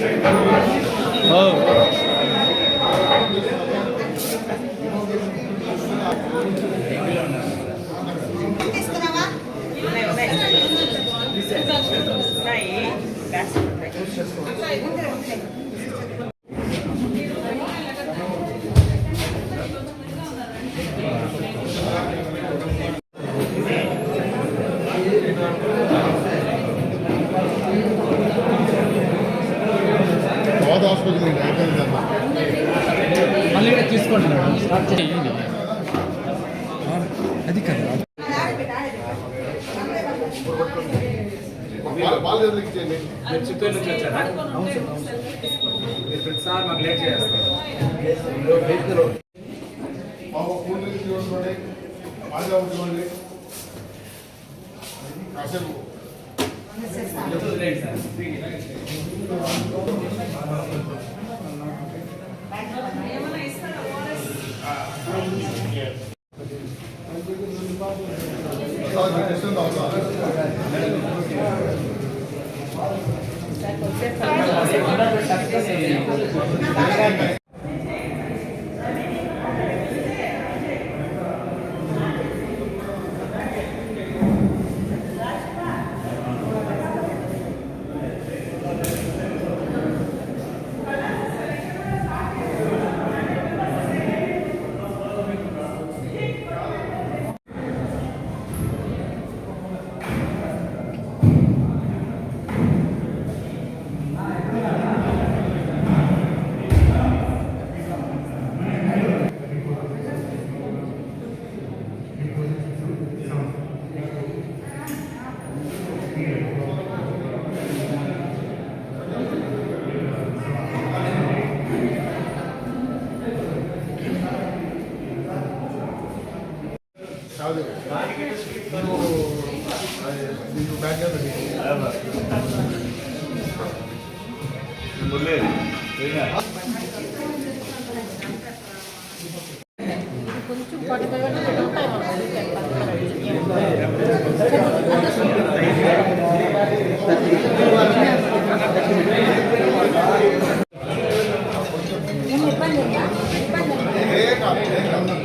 Oh. ఓ తీసుకున్నావా తర్వాత hospital అయిపోయిందమ్మా మళ్ళీ కూడా తీసుకోండి మేడం స్టార్ట్ చేయండి అది కదా బాల్ ఎదురుకి చేయండి మీరు చిత్తూరు నుంచి వచ్చారా మీరు ప్రతిసారి మాకు లేట్ చేస్తారు. కాసేపు. లేదు సార్. కాదు. నువ్వు అది కొంచెం పట్టుకోవాలి ఏం ఇబ్బంది ఉందా ఇబ్బంది ఉందా? ఏ కాదు ఏ కాదు కాదు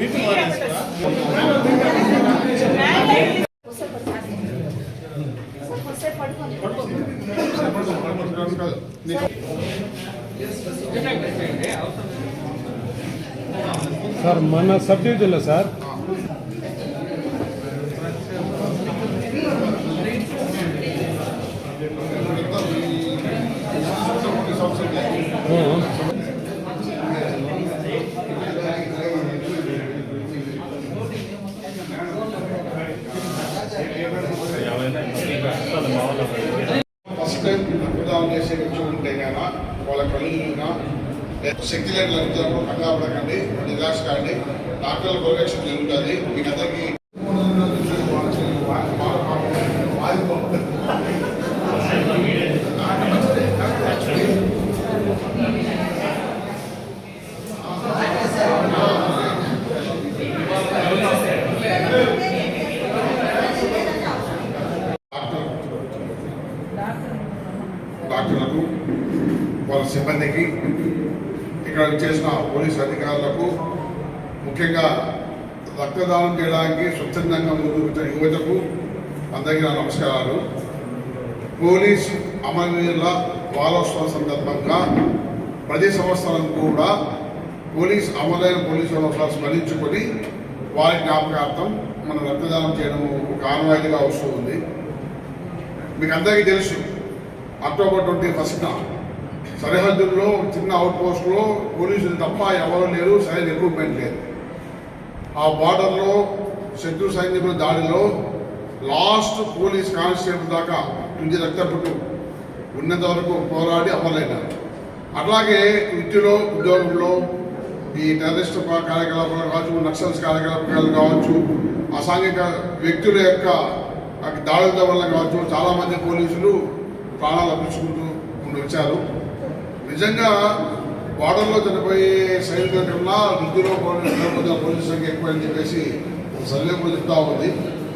నీకు సార్ మన సబ్ డివిజన్లో సార్ ఫస్ట్ టైం రక్తదానం చేసే వ్యక్తి ఉంటే కనుక వాళ్ళ కళ్ళు శక్తి లేని లభించినప్పుడు కంగారు పడకండి నిరాశ కాండి డాక్టర్ల ప్రొటెక్షన్ జరుగుతుంది. మీకు అందరికీ డాక్టర్లకు వాళ్ళ సిబ్బందికి ఇక్కడ చేసిన పోలీస్ అధికారులకు ముఖ్యంగా రక్తదానం చేయడానికి స్వచ్ఛందంగా ముందుకు వచ్చిన యువతకు అందరికీ నా నమస్కారాలు. పోలీస్ అమరవీరుల వారోత్సవం సందర్భంగా ప్రతి సంవత్సరం కూడా పోలీస్ అమరైన పోలీసు వారోత్సవాలు స్మరించుకొని వారి జ్ఞాపకార్థం మన రక్తదానం చేయడం ఒక ఆనవాయితీగా వస్తూ ఉంది. మీకు అందరికీ తెలుసు అక్టోబర్ ట్వంటీ ఫస్ట్న సరిహద్దుల్లో చిన్న అవుట్ పోస్ట్లో పోలీసులు తప్ప ఎవరు లేరు సరైన రిక్రూట్మెంట్ లేదు. ఆ బార్డర్లో శత్రు సైనికుల దాడిలో లాస్ట్ పోలీస్ కానిస్టేబుల్ దాకా తుది రక్తపుట్టు ఉన్నంత వరకు పోరాడి అమలైనారు అట్లాగే వృత్తిలో ఉద్యోగంలో ఈ టెర్రరిస్ట్ కార్యకలాపాలు కావచ్చు నక్సల్స్ కార్యకలాపాలు కావచ్చు అసాంఘిక వ్యక్తుల యొక్క దాడుల వల్ల కావచ్చు చాలామంది పోలీసులు ప్రాణాలు అర్పించుకుంటూ వచ్చారు నిజంగా బార్డర్లో చనిపోయే సైనికుల కన్నా వృత్తిలో పోలీసు పోలీసు సంఖ్య ఎక్కువని చెప్పేసి సర్వే కూడా చెప్తా ఉంది.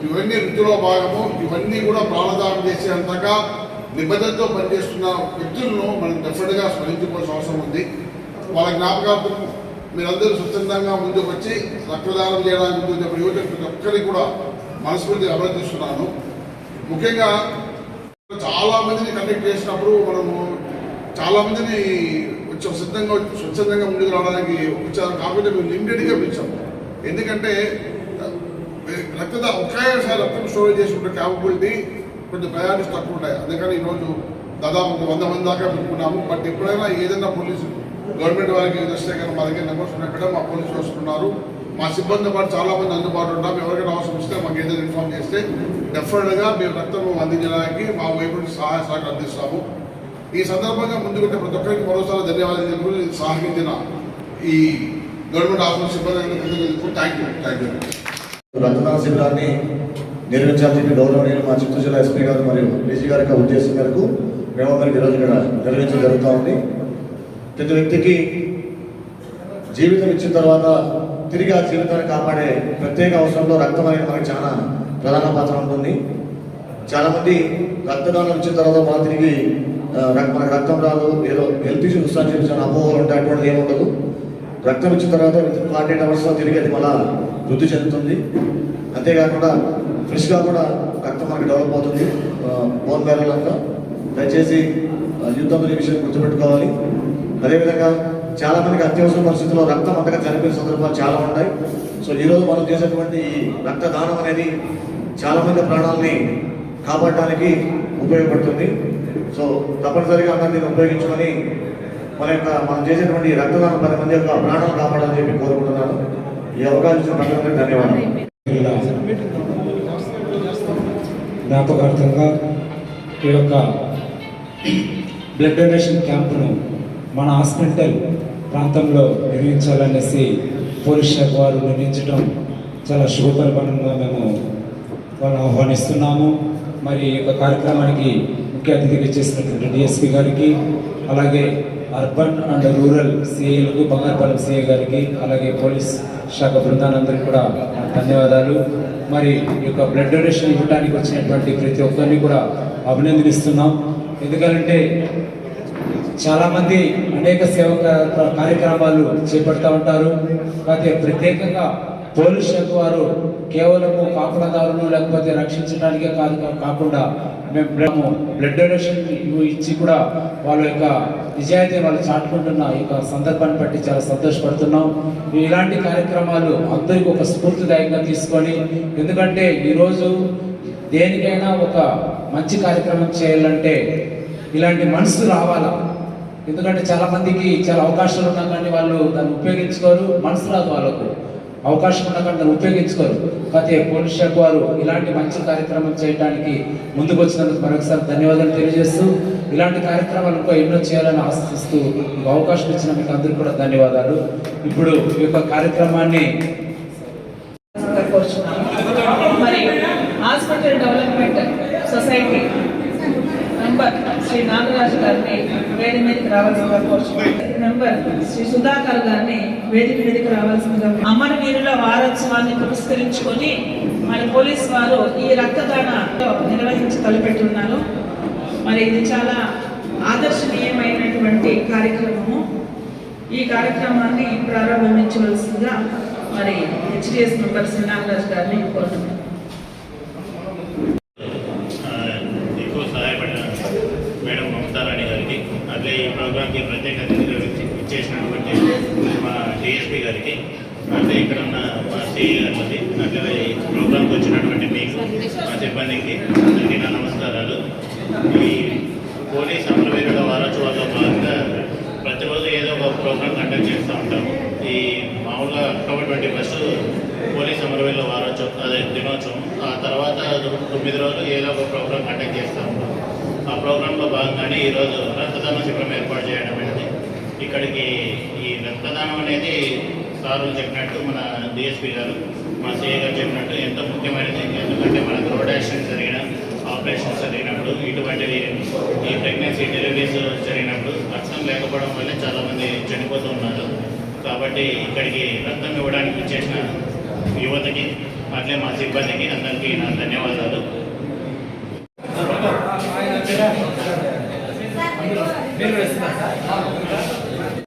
ఇవన్నీ వృద్ధిలో భాగము. ఇవన్నీ కూడా ప్రాణదానం చేసేంతగా నిబద్ధతతో పనిచేస్తున్న వ్యక్తులను మనం డెఫినెట్గా స్మరించుకోవాల్సిన అవసరం ఉంది. వాళ్ళ జ్ఞాపకార్థం మీరందరూ స్వచ్ఛందంగా ముందుకు వచ్చి రక్తదానం చేయడానికి చెప్పిన యువత ప్రతి ఒక్కరిని కూడా మనస్ఫూర్తిగా అభినందిస్తున్నాను ముఖ్యంగా చాలా మందిని కండక్ట్ చేసినప్పుడు మనము చాలా మందిని కొంచెం సిద్ధంగా స్వచ్ఛందంగా ముందుకు రావడానికి వచ్చారు. కాకపోతే మేము లిమిటెడ్గా పిలిచాం. ఎందుకంటే రక్తద ఒకేసారి రక్తం స్టోరేజ్ చేసుకుంటే క్యాపబిలిటీ కొంచెం ప్రయారిటీస్ తక్కువ ఉంటాయి. అందుకని ఈరోజు దాదాపు ఒక వంద మంది దాకా పెట్టుకున్నాము. బట్ ఎప్పుడైనా ఏదైనా పోలీసు గవర్నమెంట్ వారికి వస్తే కానీ మా దగ్గర నెంబర్స్ ఉన్నాయి. మేడం మా పోలీసులు వస్తున్నారు. మా సిబ్బంది పాటు చాలా మంది అందుబాటులో ఉంటాం ఎవరికైనా అవసరం ఇస్తే మాకు ఏదైనా ఇన్ఫార్మ్ చేస్తే డెఫినెట్గా మేము రక్తం అందించడానికి మా వైపు సహాయ సహకారం అందిస్తాము. ఈ సందర్భంగా ముందుకుంటే ప్రతి ఒక్కరికి మరోసారి ధన్యవాదాలు తెలుపు సహకరించిన ఈ గవర్నమెంట్ హాస్పిటల్ సిబ్బంది థ్యాంక్ యూ థ్యాంక్ యూ రక్తదాన శిబిరాన్ని నిర్వహించాలని చెప్పి గౌరవనీయులు మా చిత్తూరు జిల్లా ఎస్పీ గారు మరియు డీజీ గారి యొక్క ఉద్దేశం మేరకు మేమందరికి ఈరోజు ఇక్కడ నిర్వహించడం జరుగుతూ ఉంది. ప్రతి వ్యక్తికి జీవితం ఇచ్చిన తర్వాత తిరిగి ఆ జీవితాన్ని కాపాడే ప్రత్యేక అవసరంలో రక్తం అనేది మనకి చాలా ప్రధాన పాత్ర ఉంటుంది. చాలామంది రక్తదానం ఇచ్చిన తర్వాత మనం తిరిగి మనకు రక్తం రాదు ఏదో హెల్త్ ఇష్యూస్ వస్తాను చెప్పి అపోహలు ఉంటాయి అటువంటిది ఏముండదు ఉండదు. రక్తం ఇచ్చిన తర్వాత విత్ ఫార్టీ ఎయిట్ అవర్స్లో తిరిగి అది మళ్ళా వృద్ధి చెందుతుంది. అంతేకాకుండా ఫ్రెష్గా కూడా రక్తం మనకి డెవలప్ అవుతుంది. బోన్ బ్యారల్ అంతా. దయచేసి యుద్ధం యుద్ధంలో ఈ విషయం గుర్తుపెట్టుకోవాలి. అదేవిధంగా చాలా మందికి అత్యవసర పరిస్థితుల్లో రక్తం అంతగా చనిపోయిన సందర్భాలు చాలా ఉంటాయి. సో ఈరోజు మనం చేసేటువంటి ఈ రక్తదానం అనేది చాలామంది ప్రాణాలని కాపాడడానికి ఉపయోగపడుతుంది. సో తప్పనిసరిగా అందరినీ ఉపయోగించుకొని మన యొక్క మనం చేసేటువంటి రక్తదానం పది మంది యొక్క ప్రాణాలు కాపాడాలని చెప్పి కోరుకుంటున్నాను. ఈ అవకాశం ఇచ్చిన ప్రతి ధన్యవాదాలు. జ్ఞాపకార్థంగా ఈ యొక్క బ్లడ్ డొనేషన్ క్యాంపును మన హాస్పిటల్ ప్రాంతంలో నిర్వహించాలనేసి పోలీస్ శాఖ వారు నిర్ణయించడం చాలా శుభపరిపణంగా మేము వాళ్ళని ఆహ్వానిస్తున్నాము. మరి ఈ యొక్క కార్యక్రమానికి ముఖ్య అతిథిగా చేసినటువంటి డిఎస్పి గారికి అలాగే అర్బన్ అండ్ రూరల్ సిఐలకు బంగారుపాలెం సిఐ గారికి అలాగే పోలీస్ శాఖ బృందానందరికీ కూడా ధన్యవాదాలు. మరి ఈ యొక్క బ్లడ్ డొనేషన్ ఇవ్వడానికి వచ్చినటువంటి ప్రతి ఒక్కరిని కూడా అభినందిస్తున్నాం. ఎందుకంటే చాలామంది అనేక సేవ కార్యక్రమాలు చేపడతా ఉంటారు. కాకపోతే ప్రత్యేకంగా పోలీస్ శాఖ వారు కేవలము కాపులదారులు లేకపోతే రక్షించడానికే కాదు కాకుండా మేము బ్లడ్ బ్లడ్ డొనేషన్ ఇచ్చి కూడా వాళ్ళ యొక్క నిజాయితీ వాళ్ళు చాటుకుంటున్న ఈ యొక్క సందర్భాన్ని బట్టి చాలా సంతోషపడుతున్నాం. ఇలాంటి కార్యక్రమాలు అందరికీ ఒక స్ఫూర్తిదాయకంగా తీసుకొని ఎందుకంటే ఈరోజు దేనికైనా ఒక మంచి కార్యక్రమం చేయాలంటే ఇలాంటి మనసు రావాలా? ఎందుకంటే చాలామందికి చాలా అవకాశాలు ఉన్నా కానీ వాళ్ళు దాన్ని ఉపయోగించుకోరు మనసు రాదు వాళ్ళకు. అవకాశం ఉన్నా ఉపయోగించుకోరు. కాకపోతే పోలీస్ శాఖ వారు ఇలాంటి మంచి కార్యక్రమం చేయడానికి ముందుకు వచ్చినందుకు మరొకసారి ధన్యవాదాలు తెలియజేస్తూ ఇలాంటి కార్యక్రమాలు ఇంకా ఎన్నో చేయాలని ఆశిస్తూ మీకు అవకాశం ఇచ్చిన మీకు అందరికీ కూడా ధన్యవాదాలు. ఇప్పుడు ఈ యొక్క కార్యక్రమాన్ని మరి hospital development society Shri Nagaraju గారిని వేదిక మీదకి రావాల్సిందిగా కోరుచున్నాను. మెంబర్ శ్రీ సుధాకర్ గారిని వేదిక మీదకి రావాల్సిందిగా అమరవీరుల వారోత్సవాన్ని పురస్కరించుకొని మరి పోలీస్ వారు ఈ రక్తదాన నిర్వహించి తలపెట్టున్నారు. మరి ఇది చాలా ఆదర్శనీయమైనటువంటి కార్యక్రమము. ఈ కార్యక్రమాన్ని ప్రారంభించవలసిందిగా మరి హెచ్డిఎస్ మెంబర్ శ్రీ నాగరాజు గారిని కోరుతున్నాను ఆ, ఎక్కువ సహాయపడిన మేడం మమతారాణి గారికి అట్లే ఈ ప్రోగ్రామ్కి ప్రత్యేక చేసినటువంటి ఇచ్చేసినటువంటి మా డిఎస్పీ గారికి అంటే ఇక్కడ ఉన్న మా సిఈ గారికి ఈ ప్రోగ్రామ్కి వచ్చినటువంటి మీకు మా సిబ్బందికి అందరికీ నా నమస్కారాలు. ఈ పోలీస్ అమరవీరుల వారోత్సవాల్లో భాగంగా ప్రతిరోజు ఏదో ఒక ప్రోగ్రామ్ కండక్ట్ చేస్తూ ఉంటాము. ఈ మామూలుగా అక్టోబర్ ట్వంటీ ఫస్ట్ పోలీస్ అమరవీరుల వారోత్సవం అదే దినోత్సవం. ఆ తర్వాత తొమ్మిది రోజులు ఏదో ఒక ప్రోగ్రామ్ కండక్ట్ చేస్తూ ఉంటాం ఆ ప్రోగ్రాంలో భాగంగానే ఈరోజు రక్తదాన శిబిరం ఏర్పాటు చేయడం ఇక్కడికి ఈ రక్తదానం అనేది సార్లు చెప్పినట్టు మన డిఎస్పీ గారు మా సీఏ గారు చెప్పినట్టు ఎంతో ముఖ్యమైనది ఎందుకంటే మనకు రోడ్ యాక్సిడెంట్ జరిగిన ఆపరేషన్స్ జరిగినప్పుడు ఇటువంటివి ఈ ప్రెగ్నెన్సీ డెలివరీస్ జరిగినప్పుడు రక్తం లేకపోవడం వల్ల చాలామంది చనిపోతున్నారు కాబట్టి ఇక్కడికి రక్తం ఇవ్వడానికి వచ్చేసిన యువతకి అట్లే మా సిబ్బందికి అందరికీ నా ధన్యవాదాలు.